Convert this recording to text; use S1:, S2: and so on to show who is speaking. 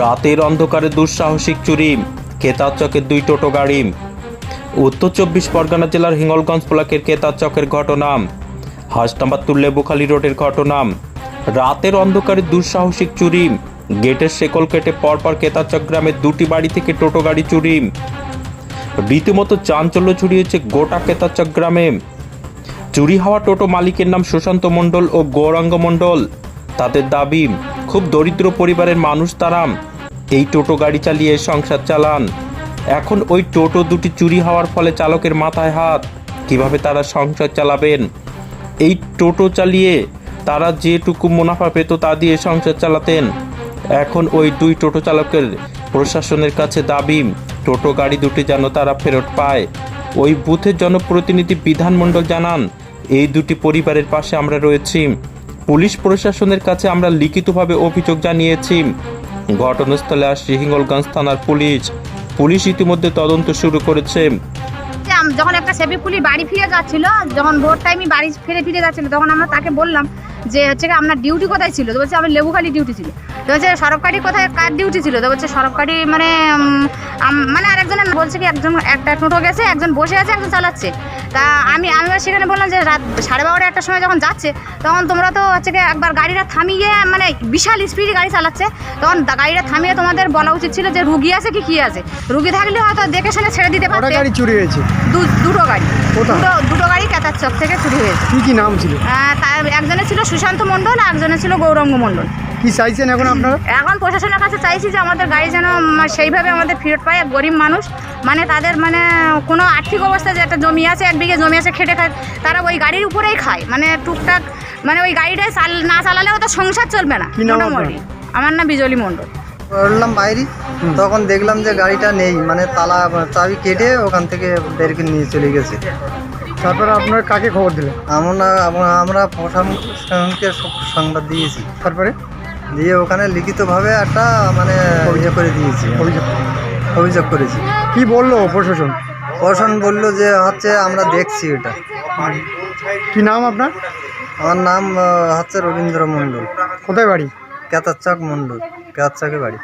S1: রাতের অন্ধকারে দুঃসাহসিক চুরি কেতার চকের দুই টোটো গাড়ি। উত্তর চব্বিশ পরগনা জেলার হিঙ্গলগঞ্জ ব্লকের কেতার চকের ঘটনা হাসনাবাদ তুল্লেবুখালী রোডের ঘটনা। রাতের অন্ধকারে দুঃসাহসিক চুরি, গেটের শেকল কেটে পরপর কেতারচক গ্রামের দুটি বাড়ি থেকে টোটো গাড়ি চুরি। রীতিমতো চাঞ্চল্য ছড়িয়েছে গোটা কেতারচক গ্রামে। চুরি হওয়া টোটো মালিকের নাম সুশান্ত মণ্ডল ও গৌরাঙ্গ মণ্ডল। তাদের দাবি খুব দরিদ্র পরিবারের মানুষ তারা। এই টোটো গাড়ি চালিয়ে সংসার চালান। এখন ওই টোটো দুটি চুরি হওয়ার ফলে চালকের মাথায় হাত। কীভাবে তারা সংসার চালাবেন? এই টোটো চালিয়ে তারা যেটুকু মুনাফা পেত তা দিয়ে সংসার চালাতেন। এখন ওই দুই টোটো চালকের প্রশাসনের কাছে দাবি, টোটো গাড়ি দুটি যেন তারা ফেরত পায়। ওই বুথের জনপ্রতিনিধি বিধানমণ্ডল জানান, এই দুটি পরিবারের পাশে আমরা রয়েছি। পুলিশ প্রশাসনের কাছে আমরা লিখিতভাবে অভিযোগ জানিয়েছি। ঘটনাস্থলে আসছে হিঙ্গলগঞ্জ থানার পুলিশ। পুলিশ ইতিমধ্যে তদন্ত শুরু করেছে।
S2: যখন একটা সেবি পুলিশ বাড়ি ফিরে যাচ্ছিল, যখন ভোর টাইমে বাড়ি ফিরে ফিরে যাচ্ছিল, তখন আমরা তাকে বললাম যে হচ্ছে কি আপনার ডিউটি কোথায় ছিল? তো বলছে আমার লেবুখালি ডিউটি ছিল। তো বলছে সরকারি কোথায়? কার ডিউটি ছিল? তো বলছে সরকারি মানে মানে আরেকজনের বলছে কি একজন একটা টোটো গেছে একজন বসে আছে একজন চালাচ্ছে। তা আমি আমি সেখানে বললাম যে রাত সাড়ে বারোটা একটার সময় যখন যাচ্ছে তখন তোমরা তো হচ্ছে কি একবার গাড়িটা থামিয়ে মানে বিশাল স্পিডে গাড়ি চালাচ্ছে। তখন গাড়িটা থামিয়ে তোমাদের বলা উচিত ছিল যে রুগী আছে কি কী আছে? রুগী থাকলে হয়তো দেখে শুনে ছেড়ে দিতে পারতে।
S3: গাড়ি চুরি হয়েছে?
S2: দুটো গাড়ি? দুটো দুটো গাড়ি কেতার চক থেকে চুরি হয়েছে।
S3: কি কি নাম ছিল?
S2: তার একজনের ছিল সুশান্ত মণ্ডল আর একজনের ছিল গৌরঙ্গ মণ্ডল।
S3: কি চাইছেন এখন আপনারা?
S2: এখন প্রশাসনের কাছে চাইছি যে আমাদের গাড়ি যেন সেইভাবে আমাদের ফেরত পায় গরিব মানুষ। মানে তাদের মানে কোনো আর্থিক অবস্থা যে একটা জমি আছে এক বিঘে জমি আছে খেটে খায় তারা ওই গাড়ির উপরেই খায়। মানে টুকটাক মানে ওই গাড়িটাই চাল না চালালেও তো সংসার চলবে না মোটামুটি। আমার নাম বিজলি মণ্ডল।
S4: করলাম বাইরে তখন দেখলাম যে গাড়িটা নেই মানে তালা চাবি কেটে ওখান থেকে বেরকে নিয়ে চলে গেছে।
S3: তারপরে আপনারা কাকে খবর দিলেন?
S4: আমরা আমরা- আমরা প্রশাসনকে সংবাদ দিয়েছি।
S3: তারপরে?
S4: দিয়ে ওখানে লিখিতভাবে একটা মানে ইয়ে করে দিয়েছি।
S3: অভিযোগ।
S4: অভিযোগ করেছি।
S3: কি বলল প্রশাসন?
S4: প্রশাসন বলল যে হচ্ছে আমরা দেখছি এটা।
S3: কি নাম আপনার?
S4: আমার নাম হচ্ছে রবীন্দ্র মণ্ডল।
S3: কোথায় বাড়ি?
S4: কেতারচক মণ্ডল কেতারচকে বাড়ি।